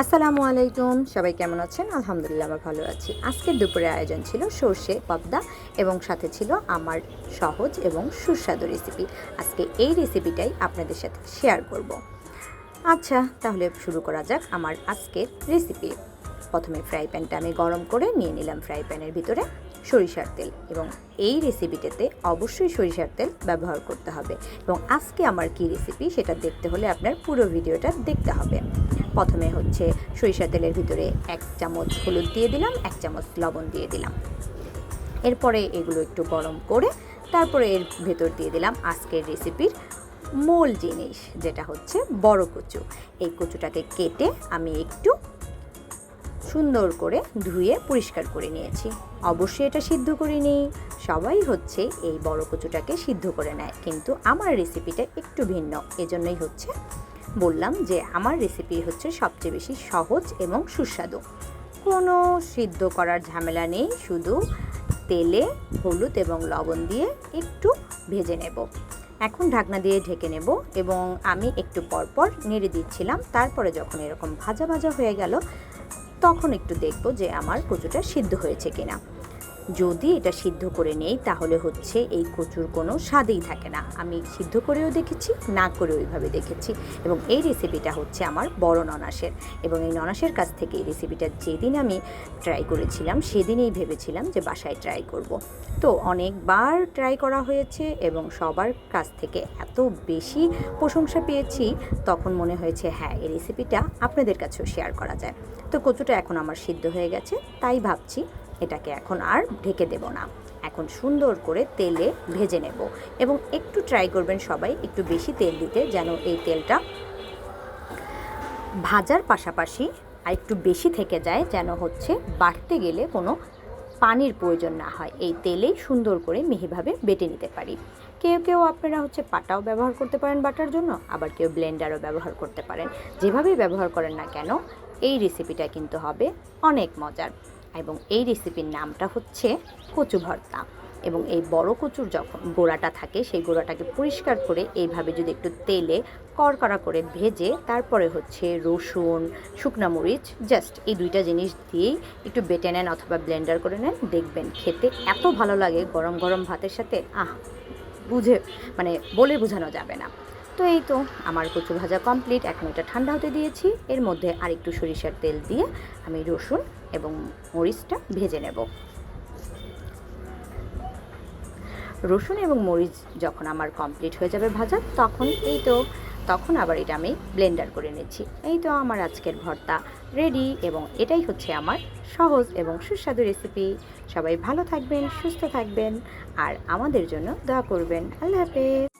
আসসালামু আলাইকুম। সবাই কেমন আছেন? আলহামদুলিল্লাহ আমরা ভালো আছি। আজকের দুপুরের আয়োজন ছিল সর্ষে, পাবদা এবং সাথে ছিল আমার সহজ এবং সুস্বাদু রেসিপি আজকে এই রেসিপিটাই আপনাদের সাথে শেয়ার করব। আচ্ছা তাহলে শুরু করা যাক আমার আজকের রেসিপি প্রথমে ফ্রাই প্যানটা আমি গরম করে নিয়ে নিলাম ফ্রাই প্যানের ভিতরে সরিষার তেল এবং এই রেসিপিটাতে অবশ্যই সরিষার তেল ব্যবহার করতে হবে। এবং আজকে আমার কি রেসিপি সেটা দেখতে হলে আপনার পুরো ভিডিওটা দেখতে হবে। প্রথমে হচ্ছে সরিষা তেলের ভিতরে এক চামচ হলুদ দিয়ে দিলাম, এক চামচ লবণ দিয়ে দিলাম। এরপরে এগুলো একটু গরম করে তারপরে এর ভেতর দিয়ে দিলাম আজকের রেসিপির মূল জিনিস, যেটা হচ্ছে বড় কচু। এই কচুটাকে কেটে আমি একটু সুন্দর করে ধুয়ে পরিষ্কার করে নিয়েছি। অবশ্যই এটা সিদ্ধ করে নিই সবাই হচ্ছে এই বড় কচুটাকে সিদ্ধ করে নেয়, কিন্তু আমার রেসিপিটা একটু ভিন্ন, এজন্যই হচ্ছে বললাম যে আমার রেসিপি হচ্ছে সবচেয়ে বেশি সহজ এবং সুস্বাদু। কোনো সিদ্ধ করার ঝামেলা নেই, শুধু তেলে হলুদ এবং লবণ দিয়ে একটু ভেজে নেব। এখন ঢাকনা দিয়ে ঢেকে নেব এবং আমি একটু পরপর নেড়ে দিচ্ছিলাম। তারপরে যখন এরকম ভাজা ভাজা হয়ে গেল, তখন একটু দেখব যে আমার কচুটা সিদ্ধ হয়েছে কিনা। যদি এটা সিদ্ধ করে নেই, তাহলে হচ্ছে এই কচুর কোনো স্বাদেই থাকে না। আমি সিদ্ধ করেও দেখেছি, না করেও ওইভাবে দেখেছি। এবং এই রেসিপিটা হচ্ছে আমার বড় ননাসের। এবং এই ননাসের কাছ থেকে এই রেসিপিটা যেদিন আমি ট্রাই করেছিলাম, সেদিনেই ভেবেছিলাম যে বাসায় ট্রাই করব। তো অনেকবার ট্রাই করা হয়েছে এবং সবার কাছ থেকে এত বেশি প্রশংসা পেয়েছি, তখন মনে হয়েছে হ্যাঁ এই রেসিপিটা আপনাদের কাছেও শেয়ার করা যায়। তো কচুটা এখন আমার সিদ্ধ হয়ে গেছে, তাই ভাবছি এটাকে এখন আর ঢেকে দেব না। এখন সুন্দর করে তেলে ভেজে নেব এবং একটু ট্রাই করবেন সবাই একটু বেশি তেল দিতে যেন এই তেলটা ভাজার পাশাপাশি আর একটু বেশি থেকে যায় যেন হচ্ছে বাটতে গেলে কোনো পানির প্রয়োজন না হয়। এই তেলেই সুন্দর করে মিহিভাবে বেটে নিতে পারি। কেউ কেউ আপনারা হচ্ছে পাটাও ব্যবহার করতে পারেন বাটার জন্য, আবার কেউ ব্লেন্ডারও ব্যবহার করতে পারেন। যেভাবেই ব্যবহার করেন না কেন, এই রেসিপিটা কিন্তু হবে অনেক মজার। এবং এই রেসিপির নামটা হচ্ছে কচু ভর্তা। এবং এই বড় কচুর যখন গোড়াটা থাকে, সেই গোড়াটাকে পরিষ্কার করে এইভাবে যদি একটু তেলে কড়কড়া করে ভেজে, তারপরে হচ্ছে রসুন, শুকনা মরিচ জাস্ট এই দুইটা জিনিস দিয়েই একটু বেটে নেন অথবা ব্লেন্ডার করে নেন, দেখবেন খেতে এত ভালো লাগে গরম গরম ভাতের সাথে। আহ, বুঝে মানে বলে বোঝানো যাবে না। তো এই তো, আমার কচু ভাজা কমপ্লিট এখন এটা ঠান্ডা হতে দিয়েছি। এর মধ্যে আর একটু সরিষার তেল দিয়ে আমি রসুন এবং মরিচটা ভেজে নেব। রসুন এবং মরিচ যখন আমার কমপ্লিট হয়ে যাবে ভাজা, তখন এই তো, তখন আবার এটা আমি ব্লেন্ডার করে নিচ্ছি। এই তো আমার আজকের ভর্তা রেডি এবং এটাই হচ্ছে আমার সহজ এবং সুস্বাদু রেসিপি সবাই ভালো থাকবেন, সুস্থ থাকবেন, আর আমাদের জন্য দোয়া করবেন। আল্লাহ হাফেজ।